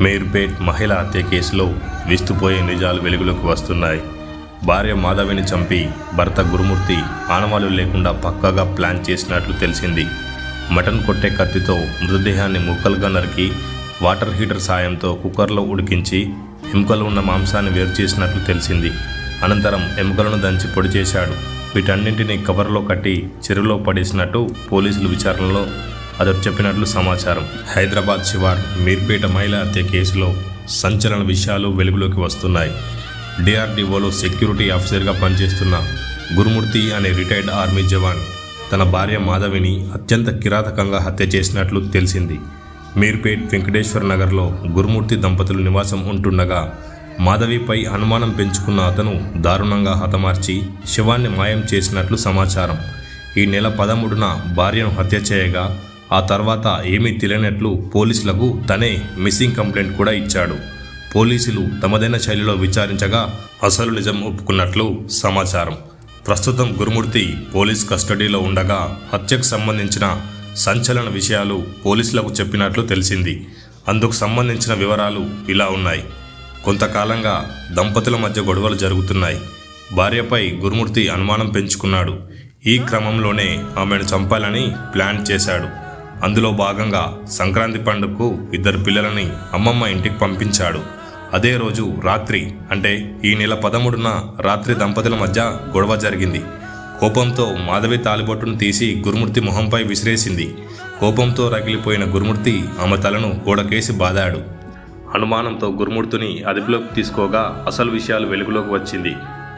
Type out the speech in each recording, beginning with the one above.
మీర్పేట్ మహిళ హత్య కేసులో విస్తుపోయే నిజాలు వెలుగులోకి వస్తున్నాయి. భార్య మాధవిని చంపి భర్త గురుమూర్తి ఆనవాలు లేకుండా పక్కాగా ప్లాన్ చేసినట్లు తెలిసింది. మటన్ కొట్టే కత్తితో మృతదేహాన్ని ముక్కలుగా నరికి వాటర్ హీటర్ సాయంతో కుక్కర్లో ఉడికించి ఎముకలు ఉన్న మాంసాన్ని వేరు చేసినట్లు తెలిసింది. అనంతరం ఎముకలను దంచి పొడి చేశాడు. వీటన్నింటినీ కవర్లో కట్టి చెరువులో పడేసినట్టు పోలీసులు విచారణలో అతడు చెప్పినట్లు సమాచారం. హైదరాబాద్ శివార్ మీర్పేట మహిళ హత్య కేసులో సంచలన విషయాలు వెలుగులోకి వస్తున్నాయి. డిఆర్డిఓలో సెక్యూరిటీ ఆఫీసర్గా పనిచేస్తున్న గురుమూర్తి అనే రిటైర్డ్ ఆర్మీ జవాన్ తన భార్య మాధవిని అత్యంత కిరాతకంగా హత్య చేసినట్లు తెలిసింది. మీర్పేట్ వెంకటేశ్వర నగర్లో గురుమూర్తి దంపతులు నివాసం ఉంటుండగా మాధవిపై అనుమానం పెంచుకున్న అతను దారుణంగా హతమార్చి శవాన్ని మాయం చేసినట్లు సమాచారం. ఈ నెల పదమూడున భార్యను హత్య చేయగా ఆ తర్వాత ఏమీ తెలియనట్లు పోలీసులకు తనే మిస్సింగ్ కంప్లైంట్ కూడా ఇచ్చాడు. పోలీసులు తమదైన శైలిలో విచారించగా అసలు నిజం ఒప్పుకున్నట్లు సమాచారం. ప్రస్తుతం గురుమూర్తి పోలీస్ కస్టడీలో ఉండగా హత్యకు సంబంధించిన సంచలన విషయాలు పోలీసులకు చెప్పినట్లు తెలిసింది. అందుకు సంబంధించిన వివరాలు ఇలా ఉన్నాయి. కొంతకాలంగా దంపతుల మధ్య గొడవలు జరుగుతున్నాయి. భార్యపై గురుమూర్తి అనుమానం పెంచుకున్నాడు. ఈ క్రమంలోనే ఆమెను చంపాలని ప్లాన్ చేశాడు. అందులో భాగంగా సంక్రాంతి పండుగకు ఇద్దరు పిల్లలని అమ్మమ్మ ఇంటికి పంపించాడు. అదే రోజు రాత్రి అంటే ఈ నెల పదమూడున రాత్రి దంపతుల మధ్య గొడవ జరిగింది. కోపంతో మాధవి తాలిబొట్టును తీసి గురుమూర్తి మొహంపై విసిరేసింది. కోపంతో రగిలిపోయిన గురుమూర్తి ఆమె తలను గోడకేసి బాదాడు. అనుమానంతో గురుమూర్తిని అదుపులోకి తీసుకోగా అసలు విషయాలు వెలుగులోకి వచ్చింది.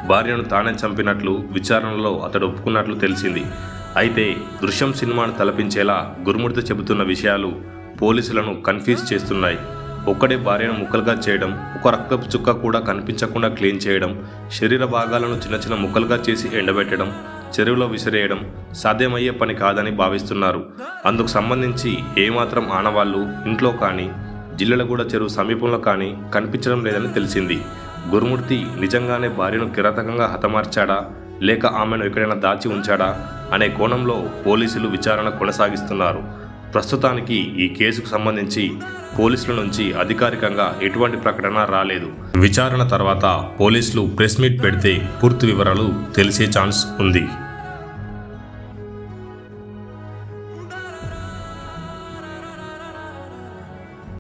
భార్యను తానే చంపినట్లు విచారణలో అతడు ఒప్పుకున్నట్లు తెలిసింది. అయితే దృశ్యం సినిమాను తలపించేలా గురుమూర్తి చెబుతున్న విషయాలు పోలీసులను కన్ఫ్యూజ్ చేస్తున్నాయి. ఒక్కడే భార్యను ముక్కలుగా చేయడం ఒక రక్తపు చుక్క కూడా కనిపించకుండా క్లీన్ చేయడం శరీర భాగాలను చిన్న చిన్న ముక్కలుగా చేసి ఎండబెట్టడం చెరువులో విసిరేయడం సాధ్యమయ్యే పని కాదని భావిస్తున్నారు. అందుకు సంబంధించి ఏమాత్రం ఆనవాళ్ళు ఇంట్లో కానీ జిల్లెలగూడ చెరువు సమీపంలో కానీ కనిపించడం లేదని తెలిసింది. గురుమూర్తి నిజంగానే భార్యను కిరాతకంగా హతమార్చాడా? లేక ఆమెను ఎక్కడైనా దాచి ఉంచాడా అనే కోణంలో పోలీసులు విచారణ కొనసాగిస్తున్నారు. ప్రస్తుతానికి ఈ కేసుకు సంబంధించి పోలీసుల నుంచి అధికారికంగా ఎటువంటి ప్రకటన రాలేదు. విచారణ తర్వాత పోలీసులు ప్రెస్ మీట్ పెడితే పూర్తి వివరాలు తెలిసే ఛాన్స్ ఉంది.